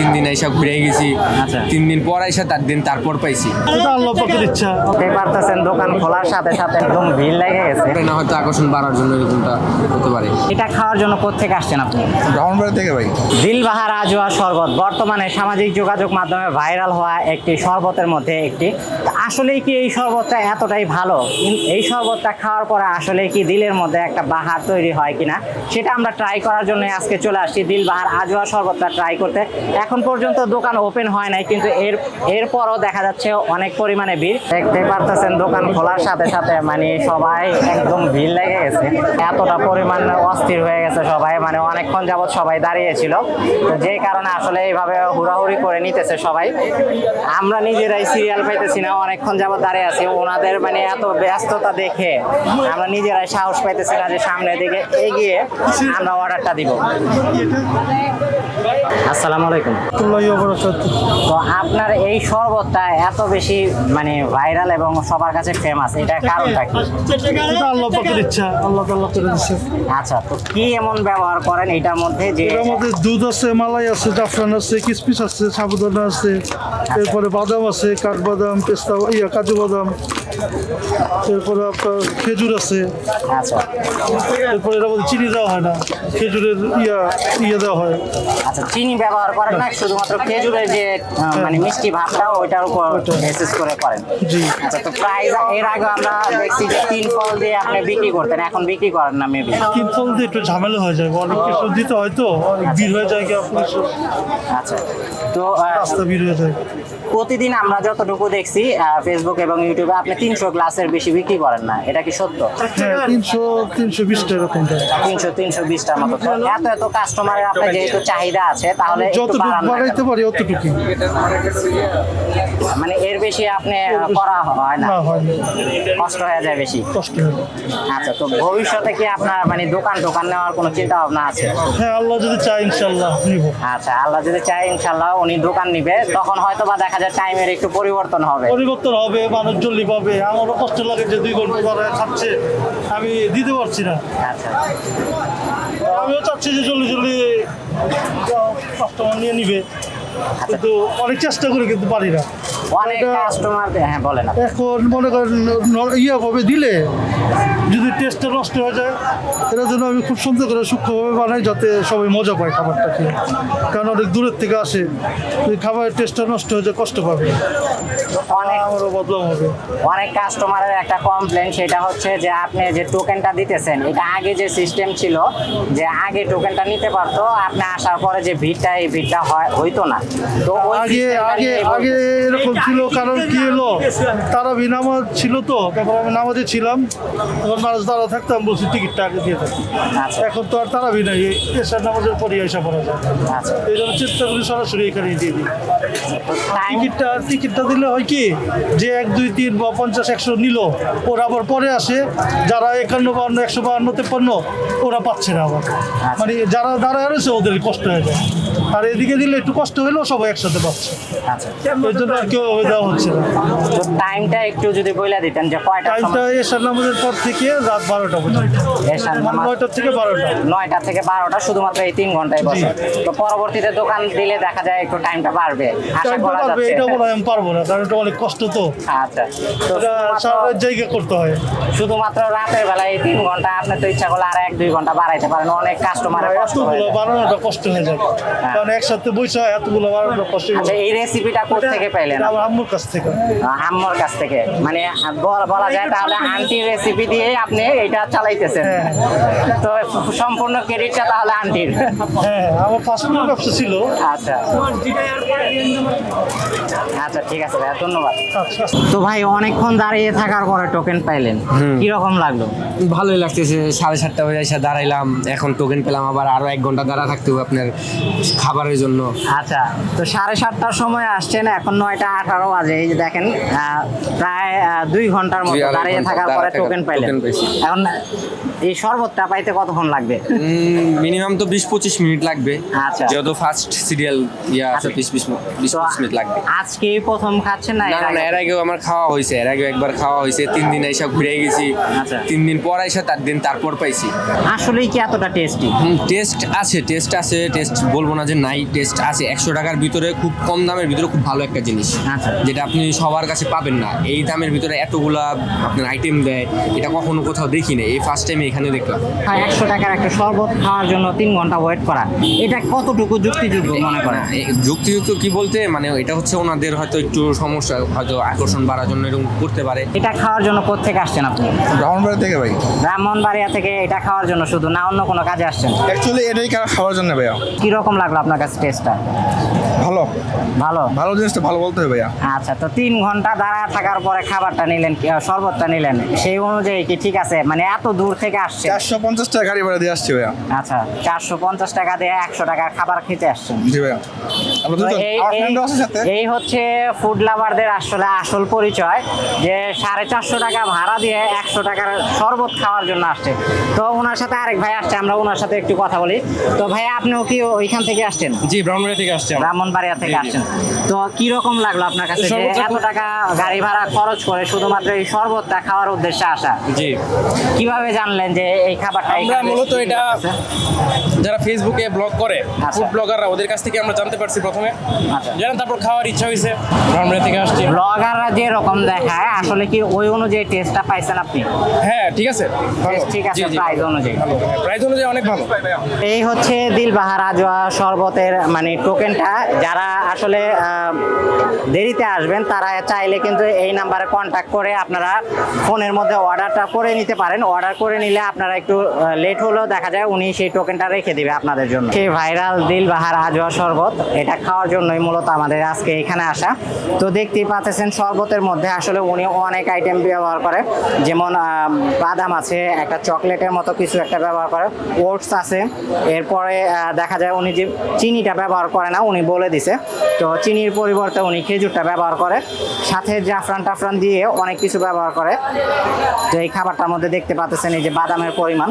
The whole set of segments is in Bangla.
তিন দিন এসে ঘুরে গেছি। আচ্ছা। তিন দিন পর এসে তার দিন তারপর পাইছি। আল্লাহ পাকের ইচ্ছা। পারতেছেন দোকান খোলার সাথে সাথে একদম ভিড় লেগে গেছে। এটা না হয়তো আকর্ষণ বাড়ার জন্য এরকমটা হতে পারে। এটা খাওয়ার জন্য কোথেকে আসছেন আপনি? ব্রাহ্মণবাড়ি থেকে ভাই। দিলবাহার আজোয়া শরবত। বর্তমানে সামাজিক যোগাযোগ মাধ্যমে ভাইরাল হওয়া একটি শরবতের মধ্যে একটি। তা আসলেই কি এই শরবতটা এতটাই ভালো? এই শরবতটা খাওয়ার পরে আসলে কি দিলের মধ্যে একটা বাহার তৈরি হয় কিনা? সেটা আমরা ট্রাই করার জন্য আজকে চলে আসছি। দিলবাহার আজোয়া শরবতটা ট্রাই করতে। এখন পর্যন্ত দোকান ওপেন হয় নাই, কিন্তু এর, এরপরও দেখা যাচ্ছে অনেক পরিমাণে ভিড়। দেখতে পারতেছেন দোকান খোলার সাথে সাথে মানে সবাই একদম ভিড় লেগে গেছে। এতটা পরিমাণ অস্থির হয়ে গেছে সবাই মানে অনেকক্ষণ যাবৎ সবাই দাঁড়িয়েছিল। তো যে কারণে আসলে এইভাবে হুড়াহুড়ি করে নিতেছে সবাই। আমরা নিজেরাই সিরিয়াল পাইতেছি না, অনেকক্ষণ যাবত দাঁড়িয়ে আছি। ওনাদের মানে এত ব্যস্ততা দেখে আমরা নিজেরাই সাহস পাইতেছি না যে সামনের দিকে এগিয়ে আমরা অর্ডারটা দিব। আসসালামু আলাইকুম। তো আপনার এই শরবতটা এত বেশি মানে ভাইরাল এবং সবার কাছে ফেমাস এটার কারণটা কি? আল্লাহ পাকের ইচ্ছা আল্লাহ তাল্লাহ করে দিচ্ছে আচ্ছা তো কি এমন ব্যবহার করেন এটার মধ্যে যে এটার মধ্যে দুধ আছে মালাই আছে জাফরান আছে কিসমিস আছে সাবুদানা আছে এরপরে বাদাম আছে কাঠবাদাম পেস্তা ইয়া কাজু বাদাম। এরপরে আপনার খেজুর আছে। আচ্ছা। এরপরে মধ্যে চিনি দেওয়া হয় না। খেজুরের ইয়া ইয়ে দেওয়া হয়। আচ্ছা চিনি ব্যবহার করেন না শুধুমাত্র খেজুরের যে মানে মিষ্টি ভাবটা ওইটার উপর বেসিস করে করেন। জি। আচ্ছা তো প্রাইস এর আগে আমরা দেখছি যে তিন ফল দিয়ে আপনি বিক্রি করতেন এখন বিক্রি করেন না মেবি তিন ফল দিয়ে একটু ঝামেলা হয়ে যায় অনেক কিছু দিতে হয় তো অনেক ভিড় হয়ে যায় কি আপনার আচ্ছা তো রাস্তা ভিড় হয়ে যায়। প্রতিদিন আমরা যতটুকু দেখছি ফেসবুক এবং ইউটিউবে আপনি তিনশো গ্লাসের বেশি বিক্রি করেন না। এটা কি সত্য? হ্যাঁ তিনশো তিনশো বিশটা এরকম তিনশো তিনশো বিশটার মতো। এত এত কাস্টমারের আপনার যেহেতু চাহিদা আছে তাহলে যতটুকু বাড়াইতে পারি অতটুকুই। মানে এর বেশি আপনি করা হয় না? হয় কষ্ট হয়ে যায় বেশি? কষ্ট আচ্ছা তো ভবিষ্যতে কি আপনার মানে দোকান দোকান নেওয়ার কোনো চিন্তা ভাবনা আছে? হ্যাঁ আল্লাহ যদি চায় ইনশাল্লাহ আচ্ছা আল্লাহ যদি চায় ইনশাল্লাহ উনি দোকান নিবে। তখন হয়তো বা দেখা যায় টাইমের একটু পরিবর্তন হবে। পরিবর্তন হবে মানুষ জলদি পাবে আমারও কষ্ট লাগে যে দুই ঘণ্টা ধরে খাচ্ছে আমি দিতে পারছি না। আচ্ছা। আমিও চাচ্ছি যে জলদি জলদি কাস্টমার নিয়ে নিবে। কিন্তু অনেক চেষ্টা করি কিন্তু পারি না। অনেক কাস্টমার হ্যাঁ বলেন এখন মনে করেন ইয়ে ভাবে দিলে যদি টেস্টটা নষ্ট হয়ে যায় এটার জন্য আমি খুব সুন্দর করে সূক্ষ্মভাবে বানাই যাতে সবাই মজা পায় খাবারটা খেয়ে। কারণ অনেক দূরের থেকে আসে যদি খাবারের টেস্টটা নষ্ট হয়ে যায় কষ্ট পাবে। আমারও বদলাম হবে। অনেক কাস্টমারের একটা কমপ্লেন সেটা হচ্ছে যে আপনি যে টোকেনটা দিতেছেন এটা আগে যে সিস্টেম ছিল যে আগে টোকেনটা নিতে পারতো আপনি আসার পরে যে ভিড়টা এই ভিড়টা হয় হইতো না। তো আগে আগে আগে এরকম ছিল কারণ কি হলো? তারা নামাজ ছিল তো তারপর আমি নামাজে ছিলাম তখন মানুষ দাঁড়া থাকতাম বলছি টিকিটটা আগে দিয়ে থাকি আচ্ছা। এখন তো আর তারা নাই এসার নামাজের পরে এসে পড়া যায়। আচ্ছা। এই জন্য চেষ্টা করি সরাসরি এখানে দিয়ে দিই। টিকিটটা টিকিটটা দিলে হয় কি যে এক দুই তিন বা পঞ্চাশ একশো নিল ওরা আবার পরে আসে যারা একান্ন বান্ন একশো বান্ন তেপান্ন ওরা পাচ্ছে না আবার। মানে যারা দাঁড়ায় রয়েছে ওদের কষ্ট হয়ে যায়। আর এদিকে দিলে একটু কষ্ট হলেও সবাই একসাথে পাচ্ছে। আচ্ছা। ওই জন্য আর হচ্ছে না। তো টাইমটা একটু যদি বলে দিতেন যে কয়টা টাইমটা এসার নামাজের পর থেকে রাত বারোটা পর্যন্ত। এশার মানে নামাজ- নয়টা থেকে বারোটা। নয়টা থেকে বারোটা শুধুমাত্র এই তিন ঘন্টায় বসে। তো পরবর্তীতে দোকান দিলে দেখা যায় একটু টাইমটা বাড়বে। আশা করা যাচ্ছে। এটা বলে আমি পারব না কারণ এটা অনেক কষ্ট তো। আচ্ছা। তো সারা জায়গা করতে হয়। শুধুমাত্র রাতের বেলা এই তিন ঘণ্টা আপনি তো ইচ্ছা করলে আর এক দুই ঘণ্টা বাড়াইতে পারেন। অনেক কাস্টমার এতগুলো। বানানোটা কষ্ট হয়ে যায়। হ্যাঁ। কারণ একসাথে বৈশা এতগুলো বানানোটা কষ্ট আচ্ছা। এই রেসিপিটা কোথা থেকে পাইলেন? আম্মুর কাছ থেকে? আম্মুর কাছ থেকে। মানে বলা বলা যায় তাহলে আন্টির রেসিপি দিয়ে আপনি এটা চালাইতেছেন। হ্যাঁ। তো সম্পূর্ণ ক্রেডিটটা তাহলে আন্টির। হ্যাঁ আমার ফাস্টফুড ব্যবসা ছিল। আচ্ছা। আচ্ছা ঠিক আছে ভাইয়া ধন্যবাদ। আচ্ছা। তো ভাই অনেকক্ষণ দাঁড়িয়ে থাকার পরে টোকেন পাইলেন। কীরকম লাগল? ভালোই লাগতেছে সাড়ে সাতটা বাজে এসে দাঁড়াইলাম এখন টোকেন পেলাম আবার আরও এক ঘণ্টা দাঁড়া থাকতে হবে আপনার খাবারের জন্য। আচ্ছা তো সাড়ে সাতটার সময় আসছেন এখন নয়টা আঠারো বাজে এই যে দেখেন প্রায় দুই ঘণ্টার মতো দাঁড়িয়ে থাকার পরে টোকেন পাইলেন। এখন এই শরবতটা পাইতে কতক্ষণ লাগবে? মিনিমাম তো বিশ পঁচিশ মিনিট লাগবে। আচ্ছা। যেহেতু ফার্স্ট সিরিয়াল ইয়া আছে আচ্ছা। বিশ বিশ মিনিট লাগবে। আজকেই প্রথম খাচ্ছেন না না না এর আগেও আমার খাওয়া হয়েছে এর আগেও একবার খাওয়া হয়েছে তিন দিন এসে ঘুরে গেছি আচ্ছা। তিন দিন পর এসে তার দিন তারপর পাইছি। আসলেই কি এতটা টেস্টি টেস্ট আছে টেস্ট আছে টেস্ট বলব না যে নাই টেস্ট আছে। একশো টাকার ভিতরে খুব কম দামের ভিতরে খুব ভালো একটা জিনিস আচ্ছা। যেটা আপনি সবার কাছে পাবেন না। এই দামের ভিতরে এতগুলা আপনার আইটেম দেয় এটা কখনো কোথাও দেখি না এই ফার্স্ট টাইম এখানে দেখলাম। একশো টাকার একটা শরবত খাওয়ার জন্য তিন ঘণ্টা ওয়েট করা। এটা কতটুকু যুক্তিযোগ্য মনে করেন? যুক্তিযুক্ত কি বলতে? মানে এটা হচ্ছে ওনাদের হয়তো একটু সমস্যা হয়তো আকর্ষণ বাড়ার জন্য এরকম করতে পারে। এটা খাওয়ার জন্য কোথেকে আসছেন আপনি? ব্রাহ্মণবাড়ি থেকে ভাই। ব্রাহ্মণবাড়িয়া থেকে এটা খাওয়ার জন্য শুধু না অন্য কোনো কাজে আসছেন? অ্যাকচুয়ালি এটাই খাওয়ার জন্য ভাইয়া। কি রকম লাগল আপনার কাছে টেস্টটা ভালো। ভালো? ভালো জিনিসটা ভালো বলতে হবে ভাইয়া। আচ্ছা তো তিন ঘণ্টা দাঁড়া থাকার পরে খাবারটা নিলেন শরবতটা নিলেন। সেই অনুযায়ী কি ঠিক আছে? মানে এত দূর থেকে আসছে চারশো পঞ্চাশ টাকা গাড়ি ভাড়া দিয়ে আসছি ভাইয়া। আচ্ছা চারশো পঞ্চাশ টাকা দিয়ে একশো টাকার খাবার খেতে আসছেন। জি ভাইয়া। এই আমার হচ্ছে ফুড লাভারদের আসলে আসল পরিচয় যে সাড়ে চারশো টাকা ভাড়া দিয়ে একশো টাকার শরবত খাওয়ার জন্য আসছে। তো ওনার সাথে আরেক ভাই আসছে আমরা ওনার সাথে একটু কথা বলি। তো ভাই আপনিও কি ওইখান থেকে আসছেন? জি ব্রাহ্মণবাড়ি থেকে আসছি আমরা। ব্রাহ্মণবাড়িয়া থেকে আসছেন। তো কি রকম লাগল আপনার কাছে যে এত টাকা গাড়ি ভাড়া খরচ করে শুধুমাত্র এই শরবতটা খাওয়ার উদ্দেশ্যে আসা? জি। কীভাবে জানলেন যে এই খাবারটা আমরা মূলত এটা যারা ফেসবুকে ব্লগ করে আচ্ছা। ফুড ব্লগাররা ওদের কাছ থেকে আমরা জানতে পারছি প্রথমে। আচ্ছা। জানেন তারপর খাওয়ার ইচ্ছা হয়েছে ব্রাহ্মণবাড়ি থেকে আসছি। ব্লগাররা যে রকম দেখায় আসলে কি ওই অনুযায়ী টেস্টটা পাইছেন আপনি? হ্যাঁ ঠিক আছে। ভালো। ঠিক আছে। প্রাইস অনুযায়ী। প্রাইস অনুযায়ী অনেক ভালো। এই হচ্ছে দিলবাহার আজোয়া শরবতের মানে টোকেনটা যারা আসলে দেরিতে আসবেন তারা চাইলে কিন্তু এই নাম্বারে কন্ট্যাক্ট করে আপনারা ফোনের মধ্যে অর্ডারটা করে নিতে পারেন। অর্ডার করে নিলে আপনারা একটু লেট হলেও দেখা যায় উনি সেই টোকেনটা রেখে দিবে আপনাদের জন্য। সেই ভাইরাল দিলবাহার আজোয়া শরবত। এটা খাওয়ার জন্যই মূলত আমাদের আজকে এখানে আসা। তো দেখতেই পাচ্ছেন শরবতের মধ্যে আসলে উনি অনেক আইটেম ব্যবহার করে। যেমন বাদাম আছে, একটা চকলেটের মতো কিছু একটা ব্যবহার করে, ওটস আছে। এরপরে দেখা যায় উনি যে চিনিটা ব্যবহার করে না, উনি বলে দিছে। তো চিনির পরিবর্তে উনি খেজুরটা ব্যবহার করে। সাথে জাফরান টাফরান দিয়ে অনেক কিছু ব্যবহার করে। তো এই খাবারটার মধ্যে দেখতে পাচ্ছেন এই যে বাদামের পরিমাণ।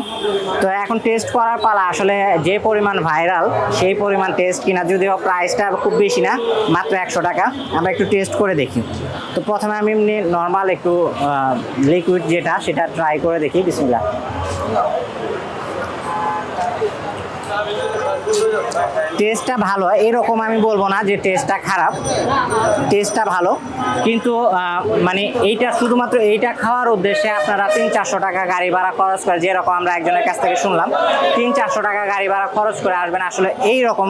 তো এখন টেস্ট করার পালা আসলে যে পরিমাণ ভাইরাল সেই পরিমাণ টেস্ট কিনা, যদিও প্রাইসটা খুব বেশি না, মাত্র একশো টাকা আমরা একটু টেস্ট করে দেখি। তো প্রথমে আমি এমনি নর্মাল একটু লিকুইড যেটা, সেটা ট্রাই করে দেখি বিসমিল্লা টেস্টটা ভালো, এরকম আমি বলব না যে টেস্টটা খারাপ টেস্টটা ভালো। কিন্তু মানে এইটা শুধুমাত্র এইটা খাওয়ার উদ্দেশ্যে আপনারা তিন চারশো টাকা গাড়ি ভাড়া খরচ করে, যেরকম আমরা একজনের কাছ থেকে শুনলাম, তিন চারশো টাকা গাড়ি ভাড়া খরচ করে আসবেন। আসলে এই রকম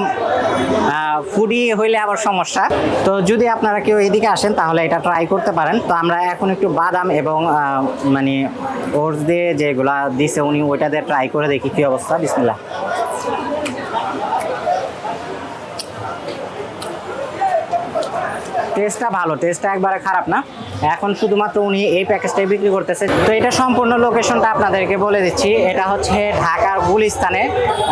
ফুডি হইলে আবার সমস্যা। তো যদি আপনারা কেউ এদিকে আসেন, তাহলে এটা ট্রাই করতে পারেন। তো আমরা এখন একটু বাদাম এবং মানে ওর দিয়ে যেগুলা দিছে উনি, ওইটা দিয়ে ট্রাই করে দেখি কী অবস্থা। বিসমিল্লাহ। টেস্টটা ভালো, টেস্টটা একবারে খারাপ না। এখন শুধুমাত্র উনি এই প্যাকেজটাই বিক্রি করতেছে। তো এটা সম্পূর্ণ লোকেশনটা আপনাদেরকে বলে দিচ্ছি। এটা হচ্ছে ঢাকার গুলিস্তানে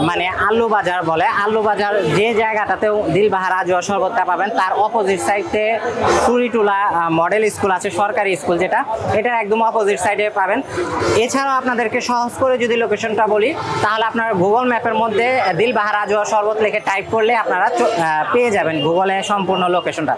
মানে আলু বাজার বলে। আলু বাজার যে জায়গাটাতে দিলবাহার আজোয়া শরবতটা পাবেন, তার অপোজিট সাইডে সুরিটুলা মডেল স্কুল আছে, সরকারি স্কুল যেটা, এটার একদম অপোজিট সাইডে পাবেন। এছাড়াও আপনাদেরকে সহজ করে যদি লোকেশনটা বলি, তাহলে আপনার গুগল ম্যাপের মধ্যে দিলবাহার আজোয়া শরবত লেখে টাইপ করলে আপনারা পেয়ে যাবেন গুগলে সম্পূর্ণ লোকেশনটা